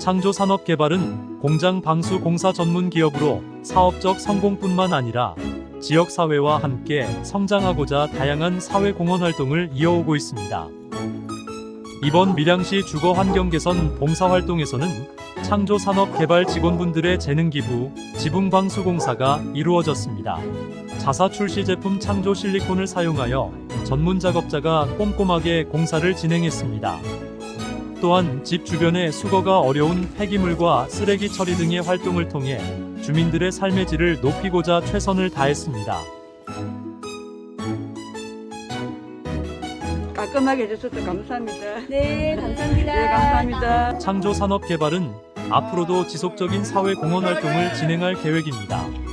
창조산업개발은 공장 방수 공사 전문 기업으로 사업적 성공뿐만 아니라 지역 사회와 함께 성장하고자 다양한 사회 공헌 활동을 이어오고 있습니다. 이번 밀양시 주거 환경 개선 봉사 활동에서는 창조산업 개발 직원분들의 재능 기부, 지붕 방수 공사가 이루어졌습니다. 자사 출시 제품 창조 실리콘을 사용하여 전문 작업자가 꼼꼼하게 공사를 진행했습니다. 또한 집 주변의 수거가 어려운 폐기물과 쓰레기 처리 등의 활동을 통해 주민들의 삶의 질을 높이고자 최선을 다했습니다. 깔끔하게 해주셔서 감사합니다. 네, 감사합니다. 네, 감사합니다. 창조산업개발은 앞으로도 지속적인 사회 공헌 활동을 진행할 계획입니다.